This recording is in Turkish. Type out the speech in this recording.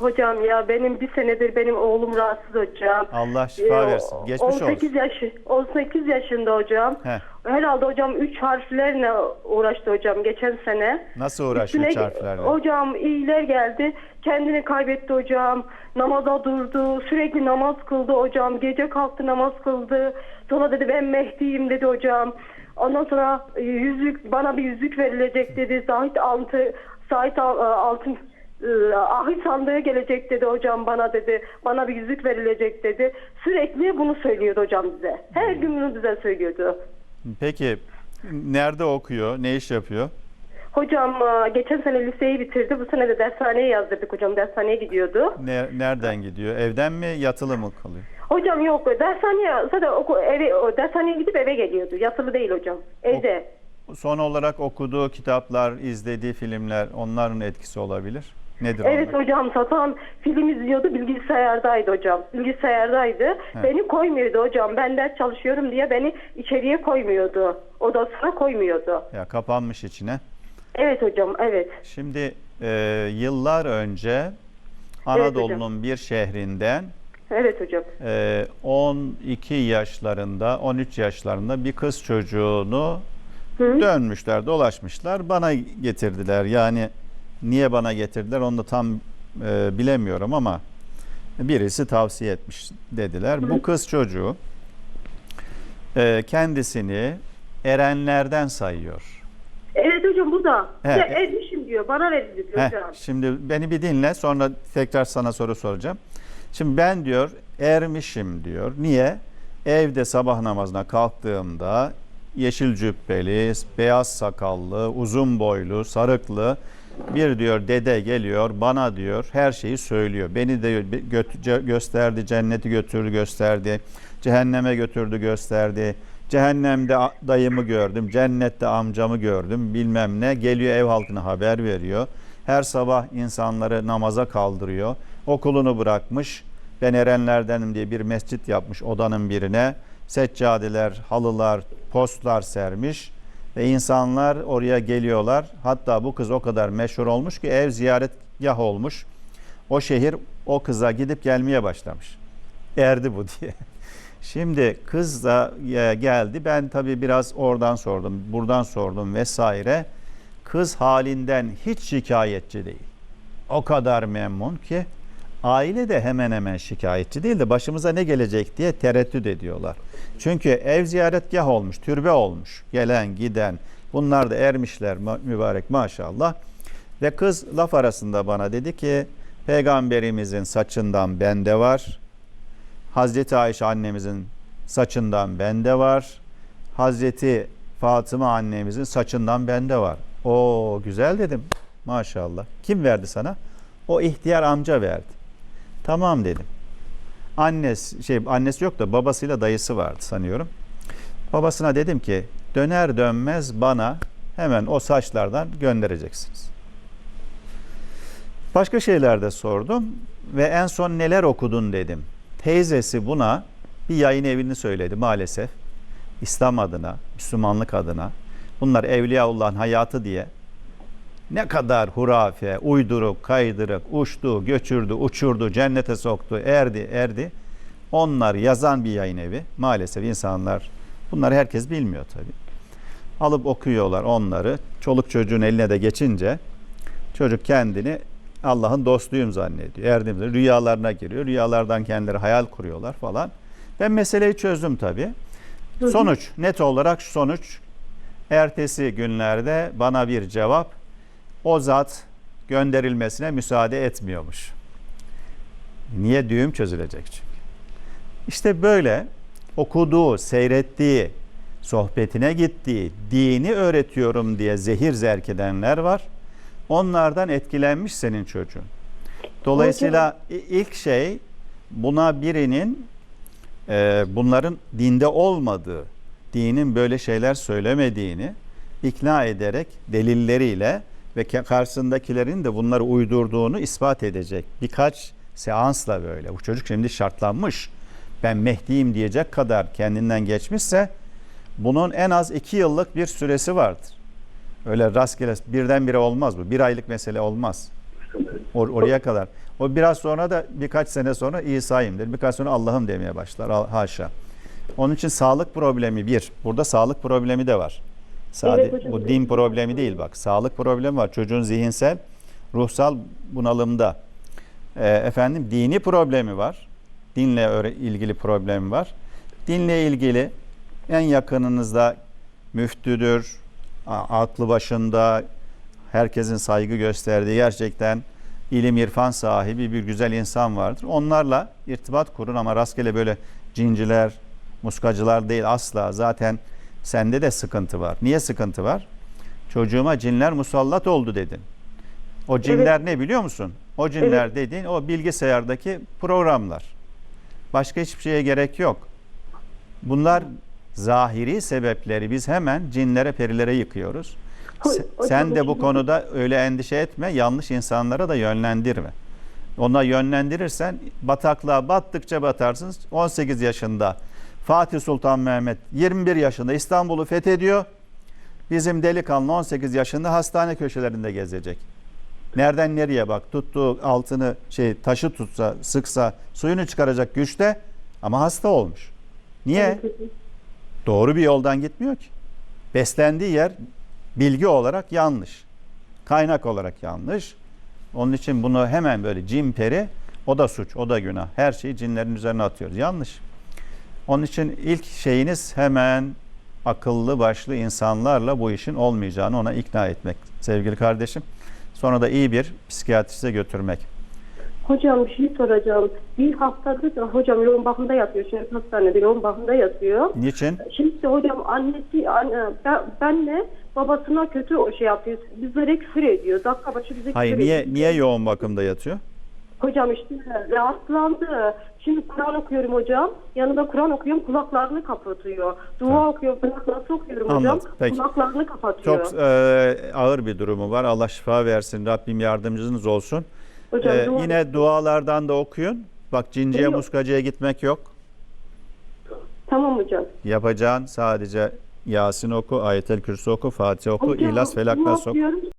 Hocam ya benim bir senedir benim oğlum rahatsız hocam. Allah şifa Ee, versin. Geçmiş 18 olsun. yaşı 18 yaşında hocam. Heh. Herhalde hocam 3 harflerle uğraştı hocam geçen sene. Nasıl uğraşıyor Üstüne- harflerle? Hocam iyiler geldi. Kendini kaybetti hocam. Namaza durdu. Sürekli namaz kıldı hocam. Gece kalktı namaz kıldı. Sonra dedi ben Mehdi'yim dedi hocam. Ondan sonra yüzük bana bir yüzük verilecek dedi. Zahit altı Zahit e, altın ahit sandığı gelecek dedi hocam bana dedi. Bana bir yüzük verilecek dedi. Sürekli bunu söylüyordu hocam bize. Her gün bunu bize söylüyordu. Peki nerede okuyor? Ne iş yapıyor? Hocam e, geçen sene liseyi bitirdi. Bu sene de dershaneye yazdırdık hocam. Dershaneye gidiyordu. Ne, nereden gidiyor? Evden mi yatılı mı kalıyor? Hocam yok dershaneye zaten oku, eve, o dershaneye gidip eve geliyordu. Yatılı değil hocam. Evde. Son olarak okuduğu kitaplar, izlediği filmler onların etkisi olabilir. Nedir Evet onlar? hocam satan film izliyordu bilgisayardaydı hocam. Bilgisayardaydı. Beni koymuyordu hocam. Ben ders çalışıyorum diye beni içeriye koymuyordu. Odasına koymuyordu. Ya kapanmış içine. Evet hocam evet. Şimdi e, yıllar önce Anadolu'nun bir şehrinden Evet hocam. e, 12 yaşlarında, 13 yaşlarında bir kız çocuğunu Hı? dönmüşler, dolaşmışlar. Bana getirdiler. Yani niye bana getirdiler onu da tam e, bilemiyorum ama birisi tavsiye etmiş dediler. Bu kız çocuğu e, kendisini erenlerden sayıyor. Evet hocam bu da. He, Ya, Ermişim diyor. Bana verildi diyor hocam. şimdi beni bir dinle sonra tekrar sana soru soracağım. Şimdi ben diyor ermişim diyor. Niye? Evde sabah namazına kalktığımda yeşil cübbeli, beyaz sakallı, uzun boylu, sarıklı bir diyor dede geliyor bana diyor her şeyi söylüyor. Beni de gö- gösterdi, cenneti götürdü gösterdi, cehenneme götürdü gösterdi. Cehennemde dayımı gördüm, cennette amcamı gördüm bilmem ne. Geliyor ev halkına haber veriyor. Her sabah insanları namaza kaldırıyor. Okulunu bırakmış. Ben erenlerdenim diye bir mescit yapmış odanın birine. Seccadeler, halılar, postlar sermiş. Ve insanlar oraya geliyorlar. Hatta bu kız o kadar meşhur olmuş ki ev ziyaretgah olmuş. O şehir o kıza gidip gelmeye başlamış. Erdi bu diye. Şimdi kız da e, geldi. Ben tabii biraz oradan sordum, buradan sordum vesaire. Kız halinden hiç şikayetçi değil. O kadar memnun ki aile de hemen hemen şikayetçi değil de başımıza ne gelecek diye tereddüt ediyorlar. Çünkü ev ziyaretgah olmuş, türbe olmuş. Gelen giden bunlar da ermişler mübarek maşallah. Ve kız laf arasında bana dedi ki peygamberimizin saçından bende var. Hazreti Ayşe annemizin saçından bende var. Hazreti Fatıma annemizin saçından bende var. O güzel dedim. Maşallah. Kim verdi sana? O ihtiyar amca verdi. Tamam dedim. Annesi şey annesi yok da babasıyla dayısı vardı sanıyorum. Babasına dedim ki döner dönmez bana hemen o saçlardan göndereceksiniz. Başka şeyler de sordum ve en son neler okudun dedim. Teyzesi buna bir yayın evini söyledi maalesef. İslam adına, Müslümanlık adına. Bunlar Evliyaullah'ın hayatı diye ne kadar hurafe, uyduruk, kaydırık, uçtu, göçürdü, uçurdu, cennete soktu, erdi, erdi. Onlar yazan bir yayın evi. Maalesef insanlar, bunları herkes bilmiyor tabii. Alıp okuyorlar onları. Çoluk çocuğun eline de geçince çocuk kendini Allah'ın dostuyum zannediyor. Erdimde rüyalarına giriyor. Rüyalardan kendileri hayal kuruyorlar falan. Ben meseleyi çözdüm tabii. Sonuç, net olarak şu sonuç. Ertesi günlerde bana bir cevap o zat gönderilmesine müsaade etmiyormuş. Niye düğüm çözülecek çünkü. İşte böyle okuduğu, seyrettiği, sohbetine gittiği, dini öğretiyorum diye zehir zerk edenler var. Onlardan etkilenmiş senin çocuğun. Dolayısıyla ilk şey buna birinin e, bunların dinde olmadığı, dinin böyle şeyler söylemediğini ikna ederek delilleriyle ve karşısındakilerin de bunları uydurduğunu ispat edecek. Birkaç seansla böyle. Bu çocuk şimdi şartlanmış. Ben Mehdi'yim diyecek kadar kendinden geçmişse bunun en az iki yıllık bir süresi vardır. Öyle rastgele birdenbire olmaz bu. Bir aylık mesele olmaz. Or- oraya kadar. O biraz sonra da birkaç sene sonra İsa'yım der. Birkaç sonra Allah'ım demeye başlar. Ha- Haşa. Onun için sağlık problemi bir. Burada sağlık problemi de var. Sadece Evet hocam. bu din problemi değil bak. Sağlık problemi var. Çocuğun zihinsel, ruhsal bunalımda. Ee, efendim dini problemi var. Dinle ilgili problemi var. Dinle ilgili en yakınınızda müftüdür, aklı başında, herkesin saygı gösterdiği gerçekten ilim irfan sahibi bir güzel insan vardır. Onlarla irtibat kurun ama rastgele böyle cinciler, muskacılar değil asla. Zaten sende de sıkıntı var. Niye sıkıntı var? Çocuğuma cinler musallat oldu dedin. O cinler ne biliyor musun? O cinler dediğin o bilgisayardaki programlar. Başka hiçbir şeye gerek yok. Bunlar zahiri sebepleri biz hemen cinlere perilere yıkıyoruz. Hocam, Sen de bu konuda öyle endişe etme. Yanlış insanlara da yönlendirme. Ona yönlendirirsen bataklığa battıkça batarsınız. 18 yaşında Fatih Sultan Mehmet 21 yaşında İstanbul'u fethediyor. Bizim delikanlı 18 yaşında hastane köşelerinde gezecek. Nereden nereye bak tuttuğu altını şey taşı tutsa sıksa suyunu çıkaracak güçte ama hasta olmuş. Niye? Doğru bir yoldan gitmiyor ki. Beslendiği yer bilgi olarak yanlış. Kaynak olarak yanlış. Onun için bunu hemen böyle cin peri o da suç, o da günah. Her şeyi cinlerin üzerine atıyoruz. Yanlış. Onun için ilk şeyiniz hemen akıllı başlı insanlarla bu işin olmayacağını ona ikna etmek sevgili kardeşim. Sonra da iyi bir psikiyatriste götürmek. Hocam bir şey soracağım. Bir haftadır da hocam yoğun bakımda yatıyor. Şimdi hastanede yoğun bakımda yatıyor. Niçin? Şimdi hocam annesi, anne, ben, benle babasına kötü o şey yapıyor. Bizlere küfür ediyor. Dakika başı bize Hayır küfür niye ediyor. niye yoğun bakımda yatıyor? Hocam işte rahatsızlandı. Şimdi Kur'an okuyorum hocam. Yanında Kur'an okuyorum kulaklarını kapatıyor. Dua Ha. okuyorum kulaklarını okuyorum hocam. Anladım, peki. Kulaklarını kapatıyor. Çok e, ağır bir durumu var. Allah şifa versin. Rabbim yardımcınız olsun. hocam Ee, dua- yine dualardan da okuyun. Bak cinciye Yok. muskacıya gitmek yok. Tamam hocam. Yapacağın sadece Yasin oku, Ayetel Kürsü oku, Fatiha oku, Hocam, İhlas, Felak, dua Nas oku.